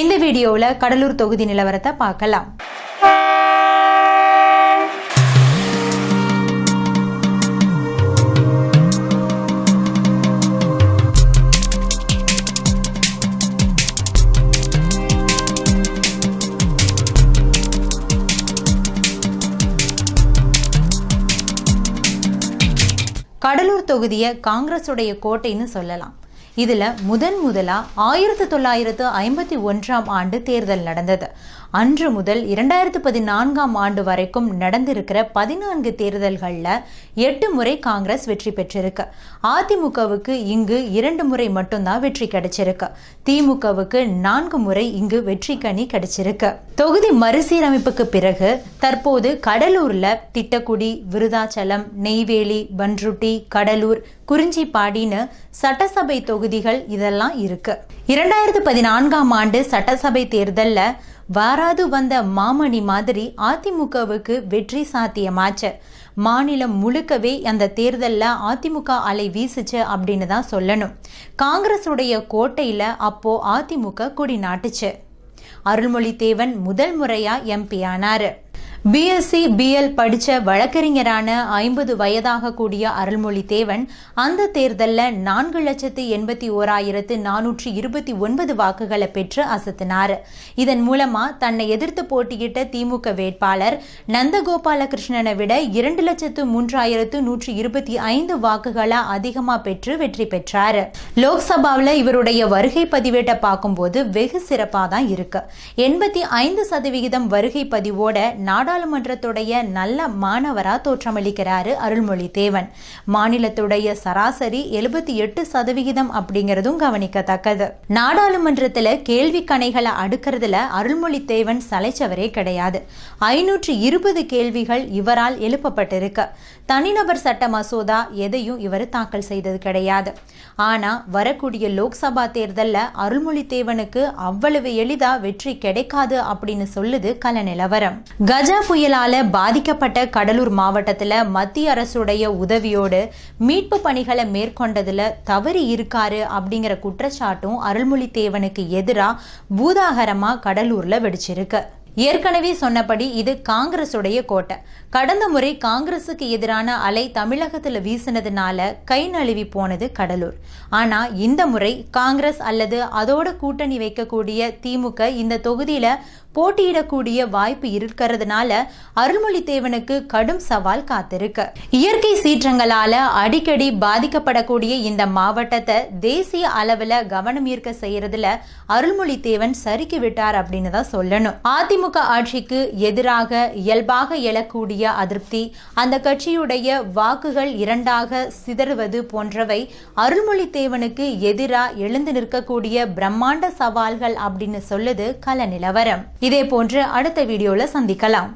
இந்த வீடியோவில் கடலூர் தொகுதி நிலவரத்தை பார்க்கலாம். கடலூர் தொகுதியை காங்கிரஸுடைய கோட்டைன்னு சொல்லலாம். இதுல முதன் முதலா ஆயிரத்தி தொள்ளாயிரத்து ஐம்பத்தி ஒன்றாம் ஆண்டு தேர்தல் நடந்தது. அன்று முதல் இரண்டாயிரத்து பதினான்காம் ஆண்டு வரைக்கும் நடந்திருக்கிற பதினான்கு தேர்தல்களில் எட்டு முறை காங்கிரஸ் வெற்றி பெற்றிருக்கு. அதிமுகவுக்கு இங்கு இரண்டு முறை மட்டும்தான் வெற்றி கிடைச்சிருக்கு. திமுகவுக்கு நான்கு முறை இங்கு வெற்றி கனி கிடைச்சிருக்கு. தொகுதி மறுசீரமைப்புக்கு பிறகு தற்போது கடலூர்ல திட்டக்குடி விருதாச்சலம் நெய்வேலி பன்ருட்டி கடலூர் குறிஞ்சிப்பாடின்னு சட்டசபை தொகுதிகள் இதெல்லாம் இருக்கு. இரண்டாயிரத்து பதினான்காம் ஆண்டு சட்டசபை தேர்தலில் வாராது வந்த மாமணி மாதிரி அதிமுகவுக்கு வெற்றி சாத்தியமாச்சு. மாநிலம் முழுக்கவே அந்த தேர்தலில் அதிமுக அலை வீசுச்சு அப்படின்னு தான் சொல்லணும். காங்கிரஸுடைய கோட்டையில் அப்போ அதிமுக கொடி நாட்டுச்சு. அருள்மொழி தேவன் முதல் முறையா எம்பி ஆனாரு. பிஎஸ்சி பிஎல் படிச்ச வழக்கறிஞரான ஐம்பது வயதாக கூடிய அருள்மொழி தேவன் அந்த தேர்தலில் நான்கு லட்சத்து எண்பத்தி ஓராயிரத்து நானூற்றி இருபத்தி ஒன்பது வாக்குகளை பெற்று அசத்தினார். இதன் மூலமா தன்னை எதிர்த்து போட்டியிட்ட திமுக வேட்பாளர் நந்தகோபாலகிருஷ்ணனை விட இரண்டு லட்சத்து மூன்றாயிரத்து நூற்றி இருபத்தி ஐந்து வாக்குகளை அதிகமா பெற்று வெற்றி பெற்றார். லோக்சபாவில் இவருடைய வருகை பதிவேட்டை பார்க்கும்போது வெகு சிறப்பாக தான் இருக்கு. எண்பத்தி ஐந்து சதவிகிதம் வருகை பதிவோட நாடாளுமன்றத்துடைய நல்ல மாணவராக தோற்றமளிக்கிறாரு அருள்மொழி தேவன் மாநிலத்துடைய சராசரி எழுபத்தி எட்டு சதவிகிதம் அப்படிங்கிறதும் கவனிக்கத்தக்கது. நாடாளுமன்றத்துல கேள்வி கணைகளை அடுக்கிறதுல அருள்மொழி தேவன் சலைச்சவரே கிடையாது. ஐநூற்று இருபது கேள்விகள் இவரால் எழுப்பப்பட்டிருக்கு. தனிநபர் சட்ட மசோதா எதையும் இவர் தாக்கல் செய்தது கிடையாது. ஆனா வரக்கூடிய லோக்சபா தேர்தலில் அருள்மொழி தேவனுக்கு அவ்வளவு எளிதா வெற்றி கிடைக்காது அப்படின்னு சொல்லுது கல நிலவரம் கஜா புயலால பாதிக்கப்பட்ட கடலூர் மாவட்டத்துல மத்திய அரசுடைய உதவியோடு மீட்பு பணிகளை மேற்கொண்டதுல தவறி இருக்காரு அப்படிங்கிற குற்றச்சாட்டும் அருள்மொழி தேவனுக்கு பூதாகரமாக பூதாகரமா கடலூர்ல வெடிச்சிருக்கு. ஏற்கனவே சொன்னபடி இது காங்கிரசுடைய கோட்டை. கடந்த முறை காங்கிரசுக்கு எதிரான அலை தமிழகத்தில் வீசினதுனால கை நழுவி போனது கடலூர். ஆனா இந்த முறை காங்கிரஸ் அல்லது அதோட கூட்டணி வைக்கக்கூடிய திமுக இந்த தொகுதியில போட்டியிடக்கூடிய வாய்ப்பு இருக்கிறதுனால அருள்மொழித்தேவனுக்கு கடும் சவால் காத்திருக்கு. இயற்கை சீற்றங்களால அடிக்கடி பாதிக்கப்படக்கூடிய இந்த மாவட்டத்தை தேசிய அளவுல கவனம் ஈர்க்க செய்யறதுல அருள்மொழித்தேவன் சறுக்கி விட்டார் அப்படின்னு தான் சொல்லணும். அதிமுக ஆட்சிக்கு எதிராக இயல்பாக எழக்கூடிய அதிருப்தி அந்த கட்சியுடைய வாக்குகள் இரண்டாக சிதறுவது போன்றவை அருள்மொழித்தேவனுக்கு எதிராக எழுந்து நிற்கக்கூடிய பிரம்மாண்ட சவால்கள் அப்படின்னு சொல்லுது கல நிலவரம். இதே போன்று அடுத்த வீடியோவில் சந்திக்கலாம்.